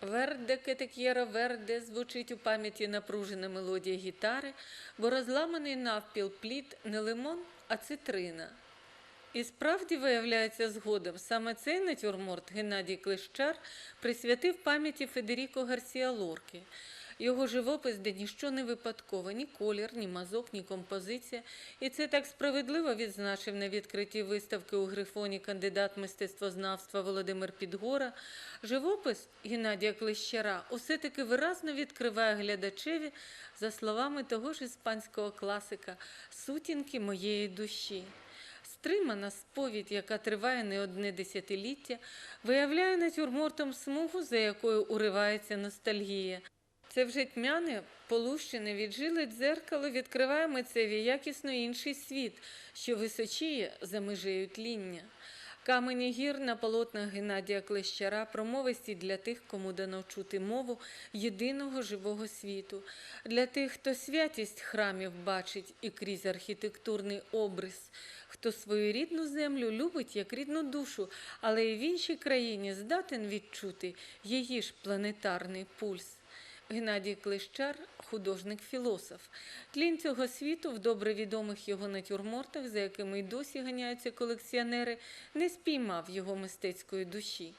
Верде кетек'єра верде звучить у пам'яті напружена мелодія гітари, бо розламаний навпіл плід не лимон, а цитрина. І справді виявляється згодом, саме цей натюрморт Геннадій Клещар присвятив пам'яті Федеріко Гарсія Лорки. Його живопис, де ніщо не випадково, ні колір, ні мазок, ні композиція. І це так справедливо відзначив на відкритті виставки у Грифоні кандидат мистецтвознавства Володимир Підгора. Живопис Геннадія Клещара усе-таки виразно відкриває глядачеві, за словами того ж іспанського класика, сутінки моєї душі. Стримана сповідь, яка триває не одне десятиліття, виявляє натюрмортом смугу, за якою уривається ностальгія. Це вже тьмяне, полущене, віджиле дзеркало відкриває митцеві якісно інший світ, що височіє за межею тління. Камені гір на полотнах Геннадія Клещара промовисті для тих, кому дано чути мову єдиного живого світу, для тих, хто святість храмів бачить і крізь архітектурний обрис, хто свою рідну землю любить як рідну душу, але і в іншій країні здатен відчути її ж планетарний пульс. Геннадій Клещар художник-філософ. Тлін цього світу в добре відомих його натюрмортах, за якими й досі ганяються колекціонери, не спіймав його мистецької душі.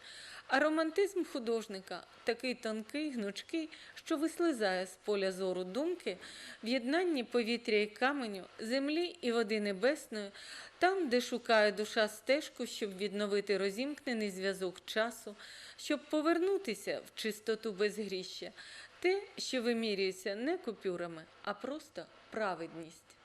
А романтизм художника такий тонкий, гнучкий, що вислизає з поля зору думки, в єднанні повітря і каменю, землі і води небесної, там, де шукає душа стежку, щоб відновити розімкнений зв'язок часу, щоб повернутися в чистоту безгріща, те, що вимірюється не купюрами, а просто праведність.